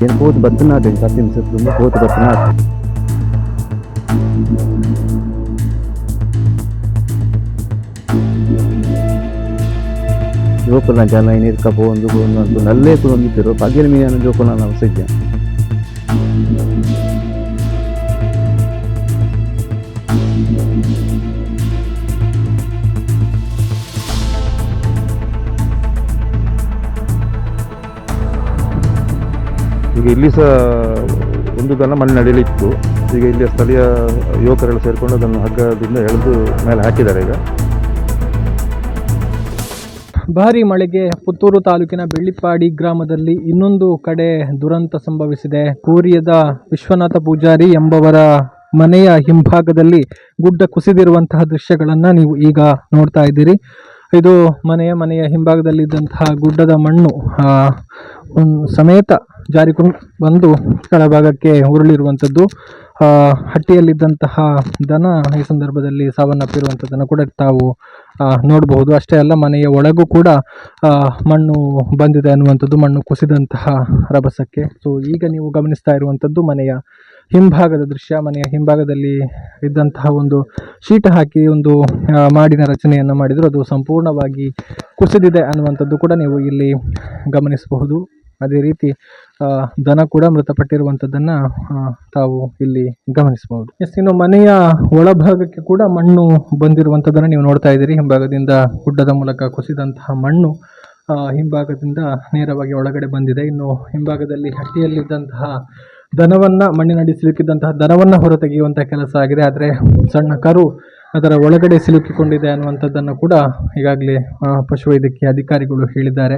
ये बहुत बदनाथ है सत्यम से तुम बहुत बदनाथ ಜೋಕುಲ ಜನ ನೀರ್ಕ ಒಂದು ಒಂದು ನಲ್ಲೇ ಕೂಡ ಒಂದಿದ್ದರು ಪಗಿಲ ಮೀನ ಜೋಕುಲ ನಾವು ಸಜ್ಜ ಈಗ ಇಲ್ಲಿ ಸಹ ಒಂದು ದನ ನಡೆಯಲಿತ್ತು. ಈಗ ಇಲ್ಲಿ ಸ್ಥಳೀಯ ಯುವಕರೆಲ್ಲ ಸೇರಿಕೊಂಡು ಅದನ್ನು ಹಗ್ಗದಿಂದ ಎಳೆದು ಮೇಲೆ ಹಾಕಿದ್ದಾರೆ ಈಗ. ಭಾರಿ ಮಳೆಗೆ ಪುತ್ತೂರು ತಾಲೂಕಿನ ಬೆಳ್ಳಿಪಾಡಿ ಗ್ರಾಮದಲ್ಲಿ ಇನ್ನೊಂದು ಕಡೆ ದುರಂತ ಸಂಭವಿಸಿದೆ. ಕೋರಿಯದ ವಿಶ್ವನಾಥ ಪೂಜಾರಿ ಎಂಬವರ ಮನೆಯ ಹಿಂಭಾಗದಲ್ಲಿ ಗುಡ್ಡ ಕುಸಿದಿರುವಂತಹ ದೃಶ್ಯಗಳನ್ನು ನೀವು ಈಗ ನೋಡ್ತಾ ಇದ್ದೀರಿ. ಇದು ಮನೆಯ ಮನೆಯ ಹಿಂಭಾಗದಲ್ಲಿದ್ದಂತಹ ಗುಡ್ಡದ ಮಣ್ಣು ಸಮೇತ ಜಾರಿಕೊಂಡು ಬಂದು ಕೆಳಭಾಗಕ್ಕೆ ಉರುಳಿರುವಂಥದ್ದು. ಹಟ್ಟಿಯಲ್ಲಿದ್ದಂತಹ ದನ ಈ ಸಂದರ್ಭದಲ್ಲಿ ಸಾವನ್ನಪ್ಪಿರುವಂಥದ್ದನ್ನು ಕೂಡ ತಾವು ನೋಡಬಹುದು. ಅಷ್ಟೇ ಅಲ್ಲ, ಮನೆಯ ಒಳಗೂ ಕೂಡ ಮಣ್ಣು ಬಂದಿದೆ ಅನ್ನುವಂಥದ್ದು, ಮಣ್ಣು ಕುಸಿದಂತಹ ರಭಸಕ್ಕೆ. ಸೊ ಈಗ ನೀವು ಗಮನಿಸ್ತಾ ಇರುವಂಥದ್ದು ಮನೆಯ ಹಿಂಭಾಗದ ದೃಶ್ಯ, ಮನೆಯ ಹಿಂಭಾಗದಲ್ಲಿ ಇದ್ದಂತಹ ಒಂದು ಶೀಟ್ ಹಾಕಿ ಒಂದು ಮಾಡಿನ ರಚನೆಯನ್ನು ಮಾಡಿದರು. ಅದು ಸಂಪೂರ್ಣವಾಗಿ ಕುಸಿದಿದೆ ಅನ್ನುವಂಥದ್ದು ಕೂಡ ನೀವು ಇಲ್ಲಿ ಗಮನಿಸಬಹುದು. ಅದೇ ರೀತಿ ದನ ಕೂಡ ಮೃತಪಟ್ಟಿರುವಂಥದ್ದನ್ನು ತಾವು ಇಲ್ಲಿ ಗಮನಿಸಬಹುದು. ಎಸ್ ಇನ್ನು ಮನೆಯ ಒಳಭಾಗಕ್ಕೆ ಕೂಡ ಮಣ್ಣು ಬಂದಿರುವಂಥದ್ದನ್ನು ನೀವು ನೋಡ್ತಾ ಇದ್ದೀರಿ. ಹಿಂಭಾಗದಿಂದ ಗುಡ್ಡದ ಮೂಲಕ ಕುಸಿದಂತಹ ಮಣ್ಣು ಹಿಂಭಾಗದಿಂದ ನೇರವಾಗಿ ಒಳಗಡೆ ಬಂದಿದೆ. ಇನ್ನು ಹಿಂಭಾಗದಲ್ಲಿ ಹಟ್ಟಿಯಲ್ಲಿದ್ದಂತಹ ದನವನ್ನ ಮಣ್ಣಿನಡಿ ಸಿಲುಕಿದ್ದಂತಹ ದನವನ್ನ ಹೊರತೆಗೆಯುವಂತಹ ಕೆಲಸ ಆಗಿದೆ. ಆದರೆ ಸಣ್ಣ ಕರು ಅದರ ಒಳಗಡೆ ಸಿಲುಕಿಕೊಂಡಿದೆ ಅನ್ನುವಂಥದ್ದನ್ನು ಕೂಡ ಈಗಾಗಲೇ ಪಶುವೈದ್ಯಕೀಯ ಅಧಿಕಾರಿಗಳು ಹೇಳಿದ್ದಾರೆ.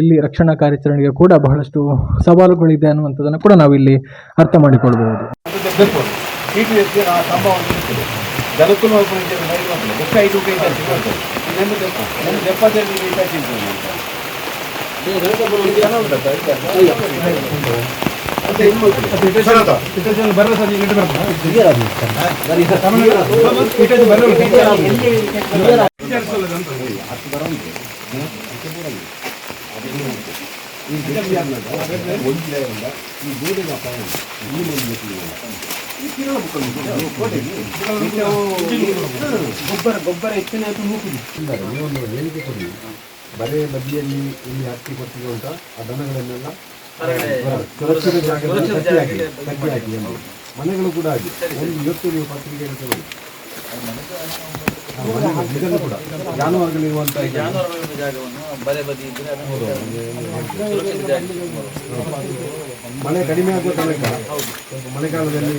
ಇಲ್ಲಿ ರಕ್ಷಣಾ ಕಾರ್ಯಾಚರಣೆಗೆ ಕೂಡ ಬಹಳಷ್ಟು ಸವಾಲುಗಳಿದೆ ಅನ್ನುವಂಥದ್ದನ್ನು ಕೂಡ ನಾವಿಲ್ಲಿ ಅರ್ಥ ಮಾಡಿಕೊಳ್ಬಹುದು. ಜಲಕ್ಕೂ ಗೊಬ್ಬರ ಗೊಬ್ಬರ ಹೆಚ್ಚಿನ ಹೇಳಿಕೆ ಕೊಡಿ ಬರೇ ಬದಿಯಲ್ಲಿ ಇಲ್ಲಿ ಹತ್ತಿ ಉಂಟ ಆ ದನಗಳನ್ನೆಲ್ಲ ಸುರಕ್ಷಿತ ಜಾಗದಲ್ಲಿ ಕಟ್ಟಿ ಹಾಕಿ ಕಟ್ಟಿ ಹಾಕಿ ಎಂದು. ಮನೆಗಳು ಕೂಡ ಹಾಗೆ ಒಂದು ಇವತ್ತು ನೀವು ಪತ್ರಿಕೆಯಲ್ಲಿ ತಗೊಳ್ಳಿ. ಇದನ್ನು ಕೂಡ. ಜಾನುವಾರುಗಳ ಜಾಗವನ್ನು ಬಲೆ ಬದಿ. ಮಳೆ ಕಡಿಮೆ ಆಗುವ ತನಕ ಮಳೆಗಾಲದಲ್ಲಿ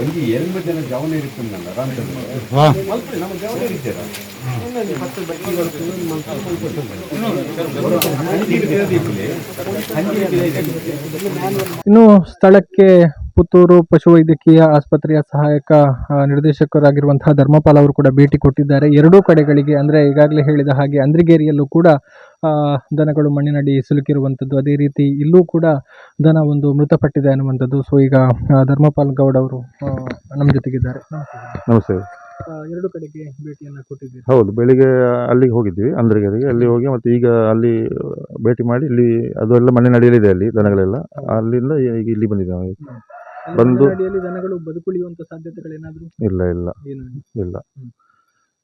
ಒಂದು ಎರಡು ಜನ ಜವನ ಇರುತ್ತಲ್ಲ ರಾಮಚಂದ್ರ. ಮಲ್ಪೆ ನಮ್ಮ ಜವನ ಇರ್ತೀರ ಇನ್ನು ಸ್ಥಳಕ್ಕೆ ಪುತ್ತೂರು ಪಶುವೈದ್ಯಕೀಯ ಆಸ್ಪತ್ರೆಯ ಸಹಾಯಕ ನಿರ್ದೇಶಕರಾಗಿರುವಂತಹ ಧರ್ಮಪಾಲ್ ಅವರು ಕೂಡ ಭೇಟಿ ಕೊಟ್ಟಿದ್ದಾರೆ. ಎರಡೂ ಕಡೆಗಳಿಗೆ, ಅಂದರೆ ಈಗಾಗಲೇ ಹೇಳಿದ ಹಾಗೆ ಅಂದ್ರಿಗೇರಿಯಲ್ಲೂ ಕೂಡ ದನಗಳು ಮಣ್ಣಿನಡಿ ಸಿಲುಕಿರುವಂಥದ್ದು. ಅದೇ ರೀತಿ ಇಲ್ಲೂ ಕೂಡ ದನ ಒಂದು ಮೃತಪಟ್ಟಿದೆ ಅನ್ನುವಂಥದ್ದು. ಸೊ ಈಗ ಧರ್ಮಪಾಲ್ ಗೌಡ್ ಅವರು ನಮ್ಮ ಜೊತೆಗಿದ್ದಾರೆ. ನಮಸ್ತೆ. ಎರಡು ಕಡೆಗೆ ಭೇಟಿಯನ್ನು ಕೊಟ್ಟಿದ್ದೀವಿ ಹೌದು ಬೆಳಿಗ್ಗೆ ಅಲ್ಲಿಗೆ ಹೋಗಿದ್ವಿ ಅಂದ್ರಗೆರೆಗೆ. ಅಲ್ಲಿ ಹೋಗಿ ಮತ್ತೆ ಈಗ ಅಲ್ಲಿ ಭೇಟಿ ಮಾಡಿ ಇಲ್ಲಿ ಅದೆಲ್ಲ ನಡೆಯಲಿದೆ ಅಲ್ಲಿ ದನಗಳೆಲ್ಲ. ಅಲ್ಲಿಂದ ಈಗ ಇಲ್ಲಿ ಬಂದಿದ್ದಾವೆ ಬಂದು- ದನಗಳು ಬದುಕುಳಿಯುವಂತ ಸಾಧ್ಯತೆಗಳೇನಾದರೂ? ಇಲ್ಲ ಇಲ್ಲ. ಏನು? ಇಲ್ಲ.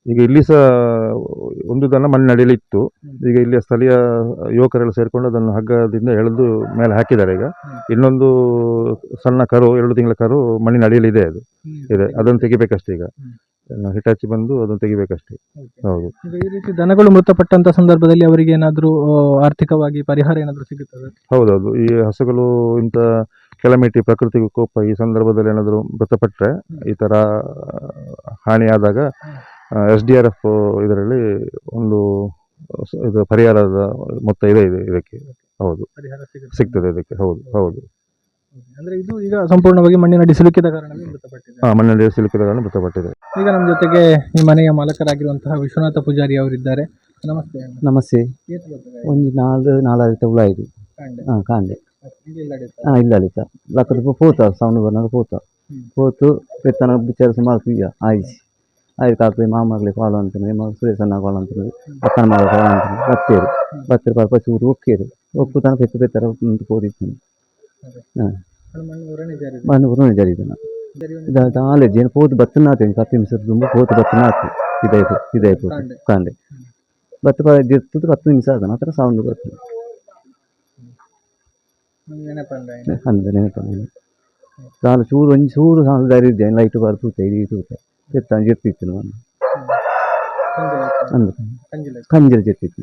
ಈಗ ಇಲ್ಲಿ ಸಹ ಒಂದು ದನ ಮಣ್ಣಿನಡಿಯಲ್ಲಿ ಇತ್ತು. ಈಗ ಇಲ್ಲಿ ಸ್ಥಳೀಯ ಯುವಕರೆಲ್ಲ ಸೇರಿಕೊಂಡು ಅದನ್ನು ಹಗ್ಗದಿಂದ ಎಳೆದು ಮೇಲೆ ಹಾಕಿದ್ದಾರೆ ಈಗ. ಇನ್ನೊಂದು ಸಣ್ಣ ಕರು ಎರಡು ತಿಂಗಳ ಕರು ಮಣ್ಣಿನ ಅಡಿಯಲ್ಲಿ ಇದೆ ಅದು. ಇದೆ. ಅದನ್ನು ತೆಗಿಬೇಕಷ್ಟೇ ಈಗ. ಹಿಟಾಚಿ ಬಂದು ಅದನ್ನು ತೆಗಿಬೇಕಷ್ಟೇ. ಹೌದು. ಈಗ ಈ ರೀತಿ ದನಗಳು ಮೃತಪಟ್ಟಂತ ಸಂದರ್ಭದಲ್ಲಿ ಅವರಿಗೆ ಏನಾದರೂ ಆರ್ಥಿಕವಾಗಿ ಪರಿಹಾರ ಏನಾದರೂ ಸಿಗುತ್ತದೆ? ಹೌದೌದು. ಈ ಹಸುಗಳು ಇಂಥ ಕೆಲಮಿಟಿ ಪ್ರಕೃತಿ ವಿಕೋಪ ಈ ಸಂದರ್ಭದಲ್ಲಿ ಏನಾದರೂ ಮೃತಪಟ್ಟರೆ ಈ ಥರ ಹಾನಿಯಾದಾಗ ಎಸ್ ಡಿ ಆರ್ ಎಫ್ ಇದರಲ್ಲಿ ಒಂದು ಸ- ಇದು ಪರಿಹಾರದ ಮೊತ್ತ ಇದೆ ಇದೆ ಇದಕ್ಕೆ. ಹೌದು. ಪರಿಹಾರ ಸಿಗ್ತದೆ ಇದಕ್ಕೆ. ಹೌದು ಹೌದು. ಅಂದ್ರೆ ಇದು ಈಗ ಸಂಪೂರ್ಣವಾಗಿ ಮಣ್ಣಿನಡಿ ಸಿಲುಕಿದ ಕಾರಣವೇ ಮೃತಪಟ್ಟಿದೆ. ಆ, ಮಣ್ಣಿನಲ್ಲಿ ಈಗ ನಮ್ಮ ಜೊತೆಗೆ ಈ ಮನೆಯ ಮಾಲಕರಾಗಿರುವಂತಹ ವಿಶ್ವನಾಥ ಪೂಜಾರಿ ಅವರಿದ್ದಾರೆ. ನಮಸ್ತೆ ನಮಸ್ತೆ. ಒಂದು ನಾಲ್ಕು ನಾಲ್ಕು ಹುಳ ಇದು ಕಾಂಡೆ. ಕಾಂಡೆ ಇಲ್ಲಿ ಇಲ್ಲ. ಲಕ್ಕದ ಪೂತ ಸೌಂಡ್ ಬರ್ನಾಗ ಪೂತ. ಪೋತು ಬಿತ್ತನ ಬಿಚ್ಚಾರ ಸುಮಾರು ಈಗ ಆಯ್ಸಿ. ಆಯ್ತು ಕಾಕ್ರಿ ಮಾಮಾಗ್ಲಿ ಕಾಳು ಅಂತಂದ್ರೆ ಮಗ ಸುರೇಶನ್ನ ಕಾಳು ಅಂತ ಅಕ್ಕನ ಮಗ ಕಾಳು ಅಂತಂದ್ರೆ ಬತ್ತೇರು. ಬತ್ತೇರು ಪಾಪ ಚೂರು ಒಕ್ಕೇರು ಒಕ್ಕುತಾನ ಪೆತ್ತ ಪೆತ್ತರ ಪೋದಿತ್ತು ಮಣ್ಣು ಉರನೆ ಜರಿದನ ದಾಲೆ ಜೇನು ಪೋತು ಬತ್ತನಾತೆ ಕತ್ತಿ ಮಿಸರು ತುಂಬ ಪೋತು ಬತ್ತನಾತೆ ಇದಾಯ್ತು ಇದಾಯ್ತು ಕಾಂಡೆ ಬತ್ತ ಗೆತ್ತದ ಹತ್ತು ನಿಮಿಷ ಆದ ನಂತರ ಸೌಂಡ್ ಬರ್ತದೆ. ಅಂದ್ರೆ ನೆನಪಲ್ಲ ನಾನು ಚೂರು ಒಂದು ಚೂರು ಸಾಂಗ್ ಧೈರ್ಯ ಲೈಟ್ ಬರ್ತೂತೆ ಇದು ತೂತೆ ಎತ್ತಾಂಜಿ ಇರ್ತಿತ್ತು ನಾನು. ಅಂದ್ರೆ ಕಂಜಿಲ ಜೆತ್ತಿತ್ತು.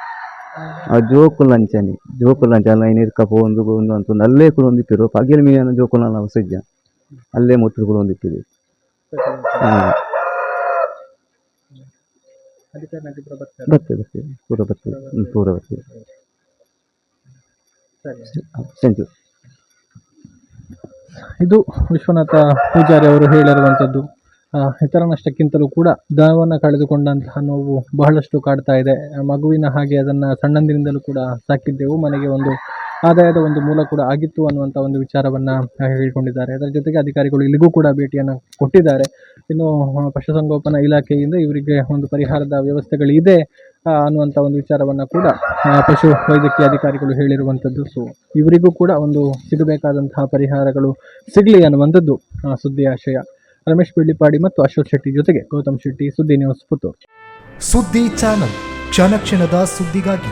ಆ ಜೋಕು ಲಂಚನಿ ಜೋಕು ಲಂಚ ಅಲ್ಲ ಏನು ಇರ್ಕಪ್ಪ ಒಂದು ಒಂದು ಅಂತ ಅಲ್ಲೇ ಕೂಡ ಒಂದಿಟ್ಟಿರು. ಪಗಿಲ ಮೀನ ಜೋಕು ನಾವು ಸಜ್ಜ ಅಲ್ಲೇ ಮುಟ್ಟು ಕೂಡ ಒಂದಿಟ್ಟಿದೆ. ಬರ್ತೇವೆ ಬರ್ತೇವೆ. ಪೂರ ಬರ್ತೇವೆ. ಹ್ಞೂ ಪೂರ ಬರ್ತದೆ ಸಂಜು ಇದು ವಿಶ್ವನಾಥ ಪೂಜಾರಿ ಅವರು ಹೇಳಿರುವಂಥದ್ದು. ಇತರ ನಷ್ಟಕ್ಕಿಂತಲೂ ಕೂಡ ದನವನ್ನು ಕಳೆದುಕೊಂಡಂತಹ ನೋವು ಬಹಳಷ್ಟು ಕಾಡ್ತಾ ಇದೆ. ಮಗುವಿನ ಹಾಗೆ ಅದನ್ನು ಸಣ್ಣಂದಿನಿಂದಲೂ ಕೂಡ ಸಾಕಿದ್ದೆವು. ಮನೆಗೆ ಒಂದು ಆದಾಯದ ಒಂದು ಮೂಲ ಕೂಡ ಆಗಿತ್ತು ಅನ್ನುವಂಥ ಒಂದು ವಿಚಾರವನ್ನು ಹೇಳಿಕೊಂಡಿದ್ದಾರೆ. ಅದರ ಜೊತೆಗೆ ಅಧಿಕಾರಿಗಳು ಇಲ್ಲಿಗೂ ಕೂಡ ಭೇಟಿಯನ್ನು ಕೊಟ್ಟಿದ್ದಾರೆ. ಇನ್ನು ಪಶುಸಂಗೋಪನಾ ಇಲಾಖೆಯಿಂದ ಇವರಿಗೆ ಒಂದು ಪರಿಹಾರದ ವ್ಯವಸ್ಥೆಗಳಿದೆ ಅನ್ನುವಂಥ ಒಂದು ವಿಚಾರವನ್ನು ಕೂಡ ಪಶು ವೈದ್ಯಕೀಯ ಅಧಿಕಾರಿಗಳು ಹೇಳಿರುವಂಥದ್ದು ಸೊ ಇವರಿಗೂ ಕೂಡ ಒಂದು ಸಿಗಬೇಕಾದಂತಹ ಪರಿಹಾರಗಳು ಸಿಗಲಿ ಅನ್ನುವಂಥದ್ದು ಸುದ್ದಿ ಆಶಯ. ರಮೇಶ್ ಬೆಳ್ಳಿಪಾಡಿ ಮತ್ತು ಅಶೋಕ್ ಶೆಟ್ಟಿ ಜೊತೆಗೆ ಗೌತಮ್ ಶೆಟ್ಟಿ ಸುದ್ದಿ ನ್ಯೂಸ್ ಪುತ್ತೂರು. ಸುದ್ದಿ ಚಾನಲ್ ಕ್ಷಣ ಕ್ಷಣದ ಸುದ್ದಿಗಾಗಿ